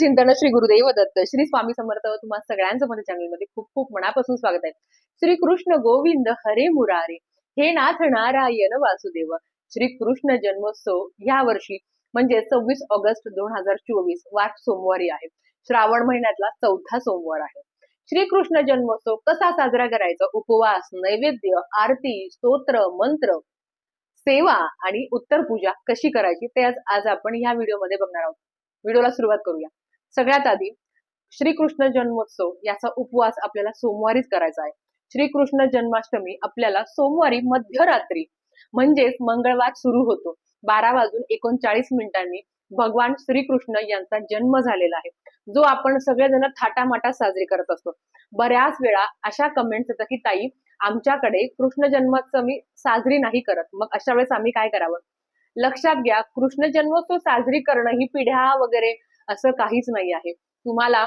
चिंतन श्री गुरुदेव दत्त. श्री स्वामी समर्थ तुम्हाला सगळ्यांचं माझ्या चॅनलमध्ये खूप खूप मनापासून स्वागत आहे. श्री कृष्ण गोविंद हरे मुरारे. हे नाथ नारायण वासुदेव. श्री कृष्ण जन्मोत्सव या वर्षी म्हणजे सव्वीस ऑगस्ट दोन हजार चोवीस वाट सोमवारी आहे. श्रावण महिन्यातला चौथा सोमवार आहे. श्री कृष्ण जन्मोत्सव कसा साजरा करायचा? उपवास नैवेद्य आरती स्तोत्र मंत्र सेवा आणि उत्तर पूजा कशी करायची? ते आज आज आपण ह्या व्हिडिओमध्ये बघणार आहोत. व्हिडिओला सुरुवात करूया. सगळ्यात आधी श्रीकृष्ण जन्मोत्सव याचा उपवास आपल्याला सोमवारीच करायचा आहे. श्रीकृष्ण जन्माष्टमी आपल्याला सोमवारी मध्यरात्री म्हणजेच मंगळवार सुरू होतो. बारा वाजून एकोणचाळीस मिनिटांनी भगवान श्रीकृष्ण यांचा जन्म झालेला आहे. जो आपण सगळेजण थाटामाटात साजरी करत असतो. बऱ्याच वेळा अशा कमेंट्स येतात की ताई आमच्याकडे कृष्ण जन्माष्टमी साजरी नाही करत. मग अशा वेळेस आम्ही काय करावं? लक्षात घ्या कृष्ण जन्मोत्सव साजरी करणं ही पिढ्या वगैरे असं काहीच नाही आहे. तुम्हाला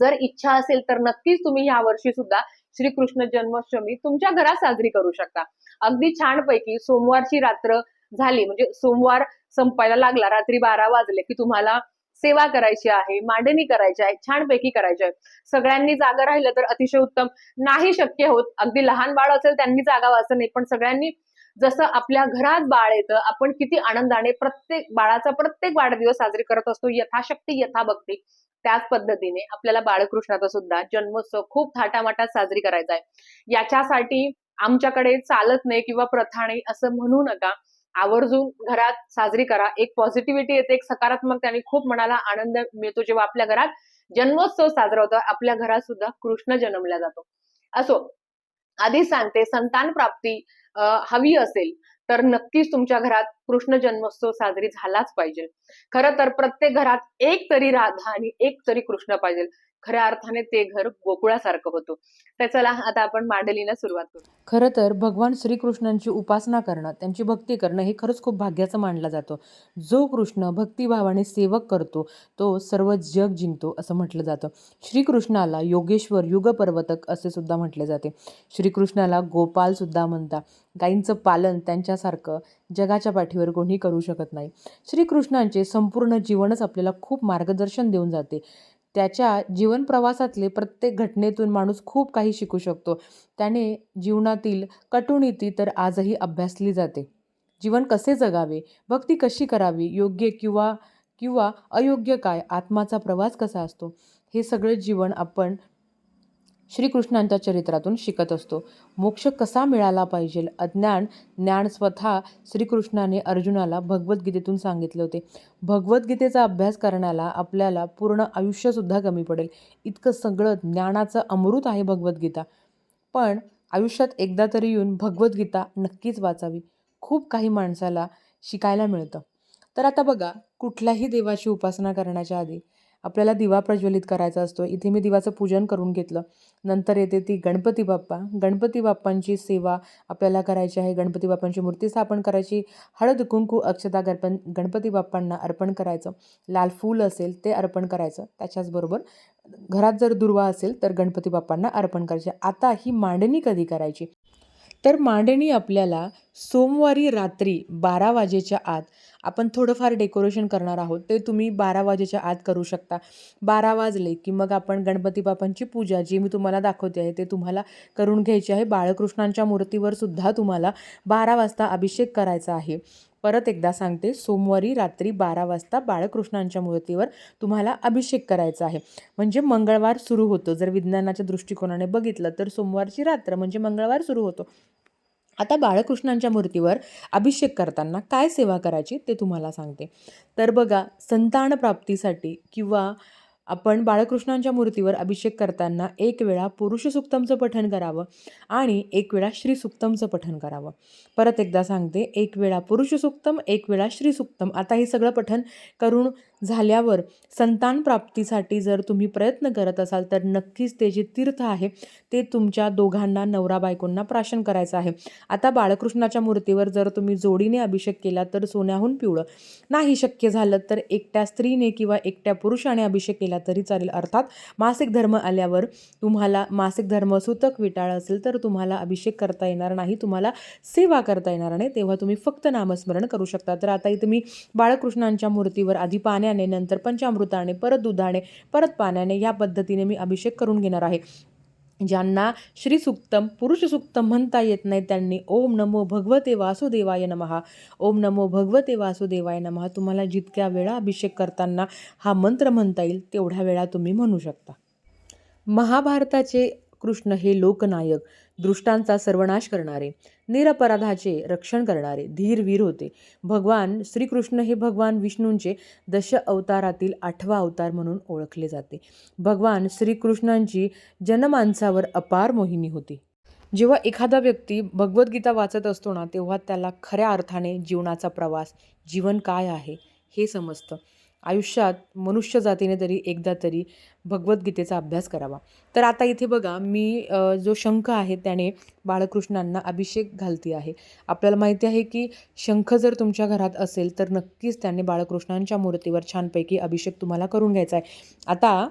जर इच्छा असेल तर नक्कीच तुम्ही या वर्षी सुद्धा श्रीकृष्ण जन्माष्टमी तुमच्या घरात साजरी करू शकता. अगदी छानपैकी सोमवारची रात्र झाली म्हणजे सोमवार संपायला लागला रात्री बारा वाजले की तुम्हाला सेवा करायची आहे मांडणी करायची आहे छानपैकी करायची आहे. सगळ्यांनी जागा राहिलं तर अतिशय उत्तम. नाही शक्य होत. अगदी लहान बाळ असेल त्यांनी जागावं असं नाही पण सगळ्यांनी जसं आपल्या घरात बाळ येतं आपण किती आनंदाने प्रत्येक बाळाचा प्रत्येक वाढदिवस साजरी करत असतो यथाशक्ती यथाभक्ती त्याच पद्धतीने आपल्याला बाळकृष्णाचा सुद्धा जन्मोत्सव खूप थाटामाटात साजरी करायचा आहे. याच्यासाठी आमच्याकडे चालत नाही किंवा प्रथा नाही असं म्हणू नका. आवर्जून घरात साजरी करा. एक पॉझिटिव्हिटी येते एक सकारात्मक त्याने खूप मनाला आनंद मिळतो जेव्हा आपल्या घरात जन्मोत्सव साजरा होतो आपल्या घरात सुद्धा कृष्ण जन्मला जातो. असो आधी सांगते संतान प्राप्ती हवी असेल तर नक्कीच तुमच्या घरात कृष्ण जन्मोत्सव साजरी झालाच पाहिजे. खरं तर प्रत्येक घरात एक तरी राधा आणि एक तरी कृष्ण पाहिजे. खऱ्या अर्थाने ते घर गोकुळासारखं होतं. तर चला आता आपण मांडलीला सुरुवात करू. खरं तर भगवान श्रीकृष्णांची उपासना करणं त्यांची भक्ती करणं हे खरंच खूप भाग्याचं मानलं जातं. जो कृष्ण भक्तिभावाने सेवक करतो तो सर्व जग जिंकतो असं म्हटलं जातं. श्रीकृष्णाला योगेश्वर युगपर्वतक असे सुद्धा म्हटले जाते. श्रीकृष्णाला गोपालसुद्धा म्हणतात. गाईंचं पालन त्यांच्यासारखं जगाच्या पाठीवर कोणी करू शकत नाही. श्रीकृष्णांचे संपूर्ण जीवनच आपल्याला खूप मार्गदर्शन देऊन जाते. त्याच्या जीवन प्रवासातले प्रत्येक घटनेतून माणूस खूप काही शिकू शकतो. त्याने जीवनातील कटुनीती तर आजही अभ्यासली जाते. जीवन कसे जगावे भक्ती कशी करावी योग्य किंवा किंवा अयोग्य काय आत्माचा प्रवास कसा असतो हे सगळे जीवन आपण श्रीकृष्णांच्या चरित्रातून शिकत असतो. मोक्ष कसा मिळाला पाहिजे? अज्ञान ज्ञान स्वतः श्रीकृष्णाने अर्जुनाला भगवद्गीतेतून सांगितले होते. भगवद्गीतेचा अभ्यास करण्याला आपल्याला पूर्ण आयुष्यसुद्धा कमी पडेल. इतकं सगळं ज्ञानाचं अमृत आहे भगवद्गीता. पण आयुष्यात एकदा तरी येऊन भगवद्गीता नक्कीच वाचावी. खूप काही माणसाला शिकायला मिळतं. तर आता बघा कुठल्याही देवाची उपासना करण्याच्या आधी आपल्याला दिवा प्रज्वलित करायचा असतो. इथे मी दिवाचं पूजन करून घेतलं. नंतर येते ती गणपती बाप्पा. गणपती बाप्पांची सेवा आपल्याला करायची आहे. गणपती बाप्पांची मूर्ती स्थापन करायची. हळद कुंकू अक्षता गणपन गणपती बाप्पांना अर्पण करायचं. लाल फूल असेल ते अर्पण करायचं. त्याच्याचबरोबर घरात जर दुर्वा असेल तर गणपती बाप्पांना अर्पण करायचे. आता ही मांडणी कधी करायची? तर मांडणी आपल्याला सोमवारी रात्री बारा वाजेच्या आत आपण थोडंफार डेकोरेशन करणार आहोत ते तुम्ही बारा वाजेच्या आत करू शकता. बारा वाजले की मग आपण गणपती बाप्पांची पूजा जी मी तुम्हाला दाखवते आहे ते तुम्हाला करून घ्यायची आहे. बाळकृष्णांच्या मूर्तीवर सुद्धा तुम्हाला बारा वाजता अभिषेक करायचा आहे. परत एकदा सांगते सोमवारी रात्री बारा वाजता बाळकृष्णांच्या मूर्तीवर तुम्हाला अभिषेक करायचा आहे. म्हणजे मंगळवार सुरू होतो. जर विज्ञानाच्या दृष्टिकोनाने बघितलं तर सोमवारची रात्र म्हणजे मंगळवार सुरू होतो. आता बाळकृष्णांच्या मूर्तीवर अभिषेक करताना काय सेवा करायची ते तुम्हाला सांगते. तर बघा संतान प्राप्तीसाठी किंवा आपण बाळकृष्णांच्या मूर्तीवर अभिषेक करताना एक वेळा पुरुष सुक्तमचं पठण करावं आणि एक वेळा श्री सुक्तमचं पठण करावं. परत एकदा सांगते एक वेळा पुरुष सुक्तम एक वेळा श्री सुक्तम. आता हे सगळं पठण करून झाल्यावर संतान प्राप्तीसाठी जर तुम्ही प्रयत्न करत असाल तर नक्कीच ते जे तीर्थ आहे ते तुमच्या दोघांना नवरा बायकोंना प्राशन करायचं आहे. आता बाळकृष्णाच्या मूर्तीवर जर तुम्ही जोडीने अभिषेक केला तर सोन्याहून पिवळं. नाही शक्य झालं तर एकट्या स्त्रीने किंवा एकट्या पुरुषाने अभिषेक केला तरी चालेल. अर्थात मासिक धर्म आल्यावर तुम्हाला मासिक धर्म सुतक विटाळ असेल तर तुम्हाला अभिषेक करता येणार नाही तुम्हाला सेवा करता येणार नाही तेव्हा तुम्ही फक्त नामस्मरण करू शकता. तर आता इथे मी बाळकृष्णांच्या मूर्तीवर आधी पाण्या पाण्याने नंतर पंचामृताने परत दुधाने परत पाण्याने या पद्धतीने मी अभिषेक करून घेणार आहे. ज्यांना श्री सुक्तम पुरुष सुक्तम म्हणता येत नाही त्यांनी ओम नमो भगवते वासुदेवाय नमहा ओम नमो भगवते वासुदेवाय नमहा तुम्हाला जितक्या वेळा अभिषेक करताना हा मंत्र म्हणता येईल तेवढ्या वेळा तुम्ही म्हणू शकता. महाभारताचे कृष्ण हे लोकनायक. दृष्टांचा सर्वनाश करणारे निरपराधाचे रक्षण करणारे धीरवीर होते. भगवान श्रीकृष्ण हे भगवान विष्णूंचे दश अवतारातील आठवा अवतार म्हणून ओळखले जाते. भगवान श्रीकृष्णांची जनमानसावर अपार मोहिनी होती. जेव्हा एखादा व्यक्ती भगवद्गीता वाचत असतो ना तेव्हा त्याला खऱ्या अर्थाने जीवनाचा प्रवास जीवन काय आहे हे समजतं. आयुष्यात मनुष्य जातीने तरी एकदा तरी भगवद्गीतेचा अभ्यास करावा. तर आता इथे बघा मी जो शंख आहे त्याने बाळकृष्णांना अभिषेक घालती आहे. आपल्याला माहिती आहे की शंख जर तुमच्या घरात असेल तर नक्कीच त्याने बाळकृष्णांच्या मूर्तीवर छानपैकी अभिषेक तुम्हाला करून घ्यायचा आहे. आता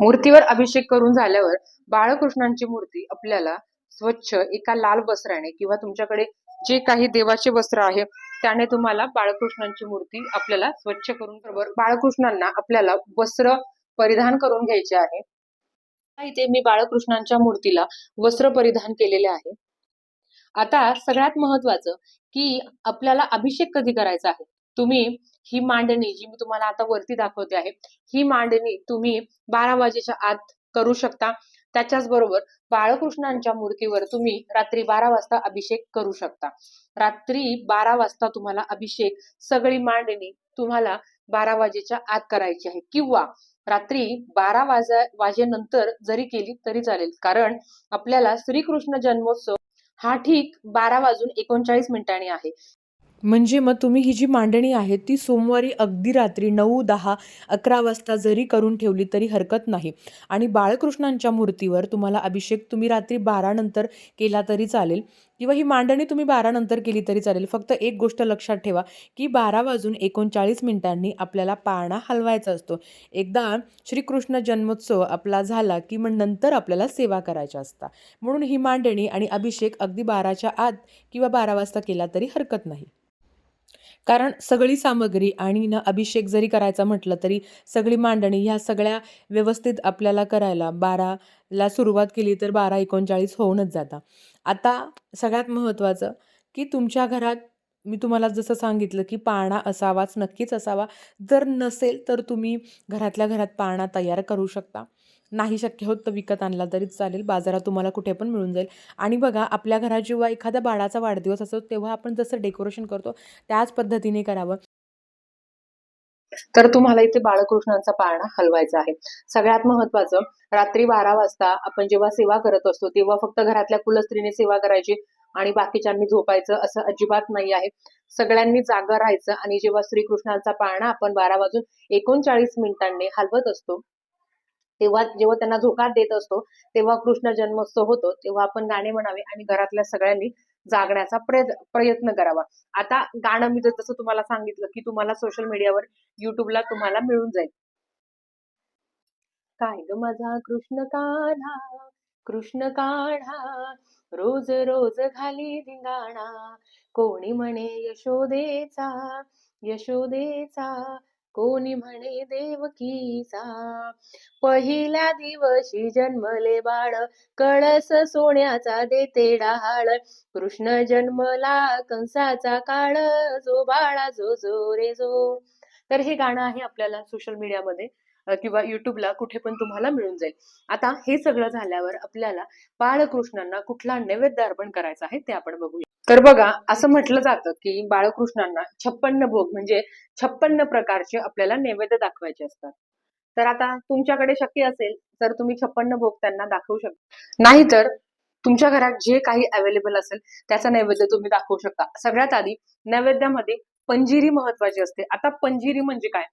मूर्तीवर अभिषेक करून झाल्यावर बाळकृष्णांची मूर्ती आपल्याला स्वच्छ एका लाल वस्त्राने किंवा तुमच्याकडे जे काही देवाचे वस्त्र आहे त्याने तुम्हाला बाळकृष्णांची मूर्ती आपल्याला स्वच्छ करून बाळकृष्णांना आपल्याला वस्त्र परिधान करून घ्यायचे आहे. इथे मी बाळकृष्णांच्या मूर्तीला वस्त्र परिधान केलेले आहे. आता सगळ्यात महत्वाचं की आपल्याला अभिषेक कधी करायचा आहे? तुम्ही ही मांडणी जी मी तुम्हाला आता वरती दाखवते आहे ही मांडणी तुम्ही बारा वाजेच्या आत करू शकता. त्याच्याच बरोबर बाळकृष्णांच्या मूर्तीवर तुम्ही रात्री बारा वाजता अभिषेक करू शकता. रात्री बारा वाजता तुम्हाला अभिषेक सगळी मांडणी तुम्हाला बारा वाजेच्या आत करायची आहे. किंवा रात्री बारा वाजा वाजेनंतर जरी केली तरी चालेल. कारण आपल्याला श्रीकृष्ण जन्मोत्सव हा ठीक बारा वाजून एकोणचाळीस मिनिटांनी आहे. म्हणजे मग तुम्ही ही जी मांडणी आहे ती सोमवारी अगदी रात्री नऊ दहा अकरा वाजता जरी करून ठेवली तरी हरकत नाही. आणि बाळकृष्णांच्या मूर्तीवर तुम्हाला अभिषेक तुम्ही रात्री बारानंतर केला तरी चालेल. किंवा ही मांडणी तुम्ही बारानंतर केली तरी चालेल. फक्त एक गोष्ट लक्षात ठेवा की बारा वाजून एकोणचाळीस मिनिटांनी आपल्याला पाळणा हलवायचा असतो. एकदा श्रीकृष्ण जन्मोत्सव आपला झाला की मग नंतर आपल्याला सेवा करायच्या असतात. म्हणून ही मांडणी आणि अभिषेक अगदी बाराच्या आत किंवा बारा वाजता केला तरी हरकत नाही. कारण सगळी सामग्री आणि ना अभिषेक जरी करायचा म्हटलं तरी सगळी मांडणी ह्या सगळ्या व्यवस्थित आपल्याला करायला बाराला सुरुवात केली तर बारा एकोणचाळीस होऊनच जाता. आता सगळ्यात महत्त्वाचं की तुमच्या घरात मी तुम्हाला जसं सांगितलं की पाळणा असावाच नक्कीच असावा. जर नसेल तर तुम्ही घरातल्या घरात पाळणा तयार करू शकता. नाही शक्य होत तर विकत आणला तरी चालेल. बाजारात तुम्हाला कुठे पण मिळून जाईल. आणि बघा आपल्या घरात जेव्हा एखाद्या बाळाचा वाढदिवस असतो तेव्हा आपण जसं डेकोरेशन करतो त्याच पद्धतीने करावं. तर तुम्हाला इथे बाळकृष्णांचा पाळणा हलवायचा आहे. सगळ्यात महत्वाचं रात्री बारा वाजता आपण जेव्हा सेवा करत असतो तेव्हा फक्त घरातल्या कुलस्त्रीने सेवा करायची आणि बाकीच्यांनी झोपायचं असं अजिबात नाही आहे. सगळ्यांनी जागा राहायचं आणि जेव्हा श्रीकृष्णांचा पाळणा आपण बारा वाजून एकोणचाळीस मिनिटांनी हलवत असतो तेव्हा जेव्हा त्यांना झोका देत असतो तेव्हा कृष्ण जन्मोत्सव होतो तेव्हा आपण गाणे म्हणावे आणि घरातल्या सगळ्यांनी जागण्याचा प्रयत्न प्रयत्न करावा. आता गाणं मी जर जसं तुम्हाला सांगितलं की तुम्हाला सोशल मीडियावर युट्यूबला तुम्हाला मिळून जाईल. काय ग माझा कृष्ण काढा कृष्ण काढा रोज रोज घाली धिंगाणा. कोणी म्हणे यशोदेचा यशोदेचा कोणी म्हणे देवकीचा पहिल्या दिवशी जन्मले बाळ कळस सोन्याचा देते डहाळ कृष्ण जन्मला कंसाचा काळ जो बाळा जो जो रे जो. तर हे गाणं आहे आपल्याला सोशल मीडियामध्ये किंवा युट्यूबला कुठे पण तुम्हाला मिळून जाईल. आता हे सगळं झाल्यावर आपल्याला बाळकृष्णांना कुठला नैवेद्य अर्पण करायचा आहे ते आपण बघूया. तर बघा असं म्हटलं जातं की बाळकृष्णांना छप्पन्न भोग म्हणजे छप्पन्न प्रकारचे आपल्याला नैवेद्य दाखवायचे असतात. तर आता तुमच्याकडे शक्य असेल तर तुम्ही छप्पन्न भोग त्यांना दाखवू शकता नाहीतर तुमच्या घरात जे काही अवेलेबल असेल त्याचा नैवेद्य तुम्ही दाखवू शकता. सगळ्यात आधी नैवेद्यामध्ये पंजिरी महत्वाची असते. आता पंजिरी म्हणजे काय?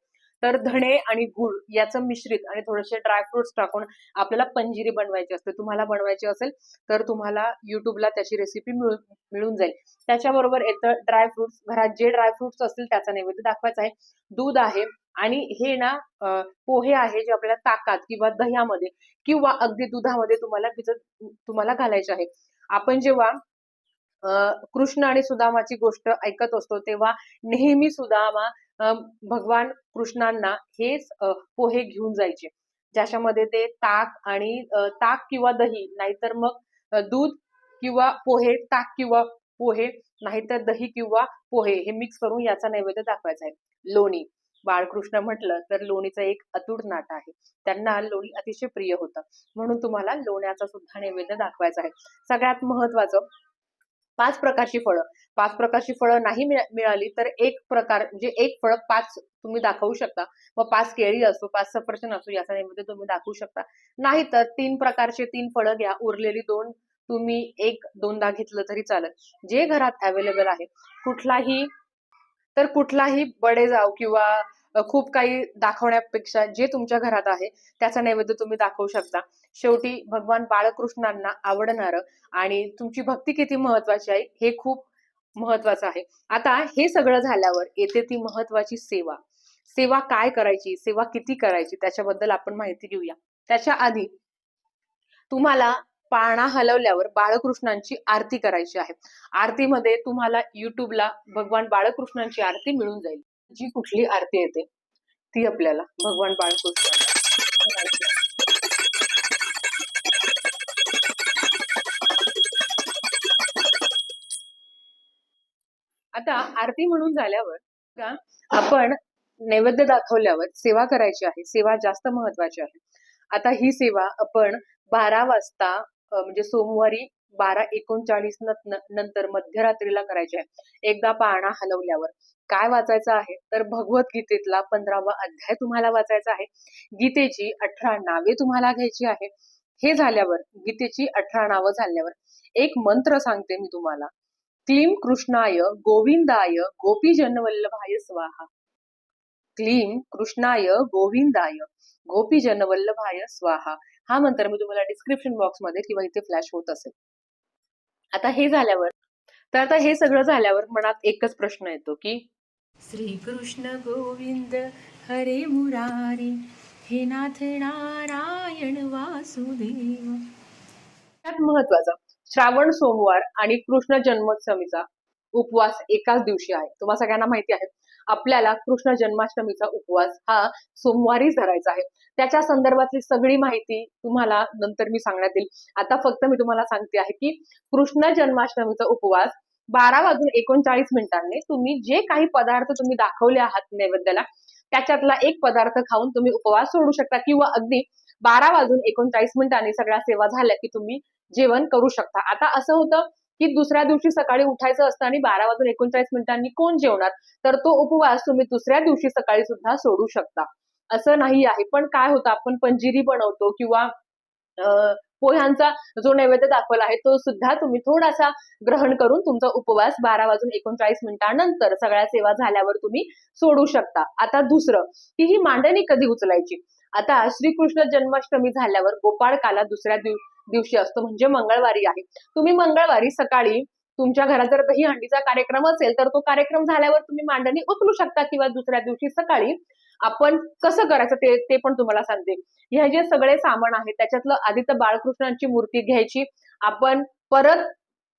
तर धणे आणि गुळ याचं मिश्रित आणि थोडेसे ड्रायफ्रुट्स टाकून आपल्याला पंजिरी बनवायची असते. तुम्हाला बनवायची असेल तर तुम्हाला युट्यूबला त्याची रेसिपी मिळून मिळून जाईल. त्याच्याबरोबर येतं ड्रायफ्रुट्स घरात जे ड्रायफ्रुट्स असतील त्याचा नैवेद्य दाखवायचा आहे. दूध आहे आणि हे ना पोहे आहे जे आपल्याला ताकात किंवा दह्यामध्ये किंवा अगदी दुधामध्ये तुम्हाला भिजत तुम्हाला घालायचे आहे. आपण जेव्हा कृष्ण आणि सुदामाची गोष्ट ऐकत असतो तेव्हा नेहमी सुदामा भगवान कृष्णांना हेच पोहे घेऊन जायचे. ज्याच्यामध्ये ते ताक आणि ताक किंवा दही नाहीतर मग दूध किंवा पोहे ताक किंवा पोहे नाहीतर दही किंवा पोहे हे मिक्स करून याचा नैवेद्य दाखवायचा आहे. लोणी. बाळकृष्ण म्हटलं तर लोणीचं एक अतूट नाट आहे. त्यांना लोणी अतिशय प्रिय होतं. म्हणून तुम्हाला लोण्याचा सुद्धा नैवेद्य दाखवायचा आहे. सगळ्यात महत्वाचं पाच प्रकारची फळं. पाच प्रकारची फळं नाही मिळाली तर एक प्रकार म्हणजे एक फळ पाच तुम्ही दाखवू शकता. मग पाच केळी असो पाच सफरचंद असो याचा नैवेद्य तुम्ही दाखवू शकता. नाही तर तीन प्रकारचे तीन फळं घ्या. उरलेली दोन तुम्ही एक दोनदा घेतलं तरी चालेल. जे घरात अवेलेबल आहे कुठलाही तर कुठलाही बडे जाव किंवा खूप काही दाखवण्यापेक्षा जे तुमच्या घरात आहे त्याचा नैवेद्य तुम्ही दाखवू शकता. शेवटी भगवान बाळकृष्णांना आवडणारं आणि तुमची भक्ती किती महत्वाची आहे हे खूप महत्वाचं आहे. आता हे सगळं झाल्यावर येते ती महत्वाची सेवा. सेवा काय करायची सेवा किती करायची त्याच्याबद्दल आपण माहिती घेऊया. त्याच्या आधी तुम्हाला पाळणा हलवल्यावर बाळकृष्णांची आरती करायची आहे. आरतीमध्ये तुम्हाला युट्यूबला भगवान बाळकृष्णांची आरती मिळून जाईल. जी कुठली आरती येते ती आपल्याला भगवान बाळकृष्ण आता आरती म्हणून झाल्यावर का आपण नैवेद्य दाखवल्यावर सेवा करायची आहे सेवा जास्त महत्वाची आहे. आता ही सेवा आपण बारा वाजता म्हणजे सोमवारी बारा एकोणचाळीस नंतर मध्यरात्रीला करायची. आहे एकदा पाळणा हलवल्यावर. काय वाचायचं आहे? तर भगवद्गीतेतला पंधरावा अध्याय तुम्हाला वाचायचा आहे. गीतेची अठरा नावे तुम्हाला घ्यायची आहे. हे झाल्यावर गीतेची अठरा नावं झाल्यावर एक मंत्र सांगते मी तुम्हाला. क्लीम कृष्णाय गोविंदाय गोपीजनवल्लभाय स्वाहा. क्लीम कृष्णाय गोविंदाय गोपीजनवल्लभाय स्वाहा. हा मंत्र मी तुम्हाला डिस्क्रिप्शन बॉक्समध्ये किंवा इथे फ्लॅश होत असेल. आता हे झाल्यावर तर आता हे सगळं झाल्यावर मनात एकच प्रश्न येतो की श्रीकृष्ण गोविंद हरे मुरारी हे नाथ नारायण वासुदेव. त्यात महत्त्वाचा श्रावण सोमवार आणि कृष्ण जन्मोत्सवीचा उपवास एकाच दिवशी आहे. तुम्हाला सगळ्यांना माहिती आहे आपल्याला कृष्ण जन्माष्टमीचा उपवास हा सोमवारीच धरायचा आहे. त्याच्या संदर्भातली सगळी माहिती तुम्हाला नंतर मी सांगण्यात येईल. आता फक्त मी तुम्हाला सांगते आहे की कृष्ण जन्माष्टमीचा उपवास बारा वाजून एकोणचाळीस मिनिटांनी तुम्ही जे काही पदार्थ तुम्ही दाखवले आहात नैवेद्याला त्याच्यातला एक पदार्थ खाऊन तुम्ही उपवास सोडू शकता किंवा अगदी बारा वाजून एकोणचाळीस मिनिटांनी सगळ्या सेवा झाल्या की तुम्ही जेवण करू शकता. आता असं होतं की दुसऱ्या दिवशी सकाळी उठायचं असतं आणि बारा वाजून एकोणचाळीस मिनिटांनी कोण जेवणार? तर तो उपवास तुम्ही दुसऱ्या दिवशी सकाळी सुद्धा सोडू शकता. असं नाही आहे. पण काय होतं? आपण पंजिरी बनवतो किंवा पोह्यांचा जो नैवेद्य दाखवला आहे तो सुद्धा तुम्ही थोडासा ग्रहण करून तुमचा उपवास बारा वाजून एकोणचाळीस मिनिटांनंतर सगळ्या सेवा झाल्यावर तुम्ही सोडू शकता. आता दुसरं की ही मांडणी कधी उचलायची? आता श्रीकृष्ण जन्माष्टमी झाल्यावर गोपाळकाला दुसऱ्या दिवशी दिवशी असतो म्हणजे मंगळवारी आहे. तुम्ही मंगळवारी सकाळी तुमच्या घरात जर दही हंडीचा कार्यक्रम असेल तर तो कार्यक्रम झाल्यावर तुम्ही मांडणी उचलू शकता किंवा दुसऱ्या दिवशी सकाळी आपण कसं करायचं ते ते पण तुम्हाला सांगते. हे जे सगळे सामान आहे त्याच्यातलं आधी तर बाळकृष्णांची मूर्ती घ्यायची. आपण परत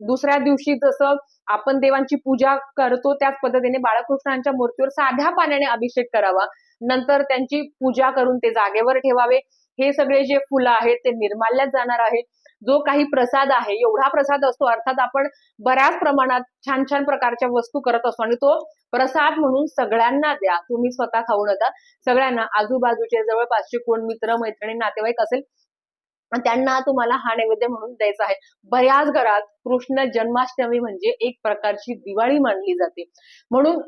दुसऱ्या दिवशी जसं आपण देवांची पूजा करतो त्याच पद्धतीने बाळकृष्णांच्या मूर्तीवर साध्या पाण्याने अभिषेक करावा. नंतर त्यांची पूजा करून ते जागेवर ठेवावे. हे सगळे जे फुलं आहेत ते निर्माल्यात जाणार आहेत. जो काही प्रसाद आहे एवढा प्रसाद असतो अर्थात आपण बऱ्याच प्रमाणात छान छान प्रकारच्या वस्तू करत असतो आणि तो प्रसाद म्हणून सगळ्यांना द्या. तुम्ही स्वतः खाऊ नका. सगळ्यांना आजूबाजूचे जवळपासचे कोण मित्र मैत्रिणी नातेवाईक असेल त्यांना तुम्हाला हा नैवेद्य म्हणून द्यायचा आहे. बऱ्याच घरात कृष्ण जन्माष्टमी म्हणजे एक प्रकारची दिवाळी मानली जाते. म्हणून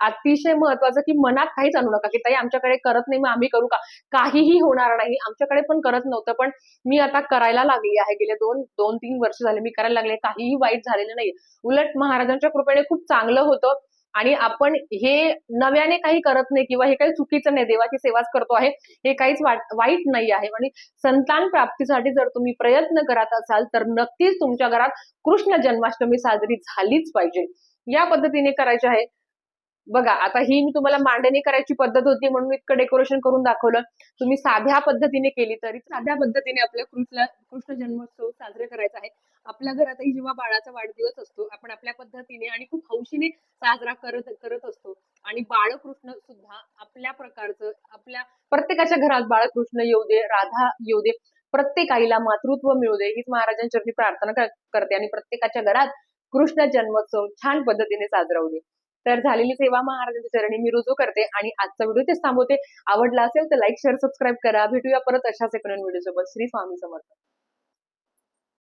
अतिशय महत्वाचं की मनात काहीच आणू नका की ताई आमच्याकडे करत नाही मग आम्ही करू का? काहीही होणार नाही. आमच्याकडे पण करत नव्हतं पण मी आता करायला लागली आहे. गेले दोन दोन तीन वर्ष झाले मी करायला लागले काहीही वाईट झालेलं नाही उलट महाराजांच्या कृपेने खूप चांगलं होतं. आणि आपण हे नव्याने काही करत नाही किंवा हे काही चुकीचं नाही देवाची सेवाच करतो आहे हे काहीच वाट- वाईट नाही आहे. आणि संतान प्राप्तीसाठी जर तुम्ही प्रयत्न करत असाल तर नक्कीच तुमच्या घरात कृष्ण जन्माष्टमी साजरी झालीच पाहिजे. या पद्धतीने करायचे आहे. बघा आता ही मी तुम्हाला मांडणी करायची पद्धत होती म्हणून मी इतकं डेकोरेशन करून दाखवलं. तुम्ही साध्या पद्धतीने केली तरी साध्या पद्धतीने आपल्या कृष्ण कृष्ण जन्मोत्सव साजरे करायचा आहे. आपल्या घरातही जेव्हा बाळाचा वाढदिवस असतो आपण आपल्या पद्धतीने आणि खूप हौशीने साजरा करत करत असतो. आणि बाळकृष्ण सुद्धा आपल्या प्रकारचं आपल्या प्रत्येकाच्या घरात बाळकृष्ण येऊ दे राधा येऊ दे प्रत्येक आईला मातृत्व मिळू दे हीच महाराजांच्या चरणी प्रार्थना करते. आणि प्रत्येकाच्या घरात कृष्ण जन्मोत्सव छान पद्धतीने साजरा होऊ दे. तर झालेली सेवा महाराजांच्या चरणी मी रुजू करते आणि आजचा व्हिडिओ तेच थांबवते. आवडला असेल तर लाईक शेअर सबस्क्राईब करा. भेटूया परत अशाच एक नवीन व्हिडिओ सोबत श्री स्वामी समर्थ.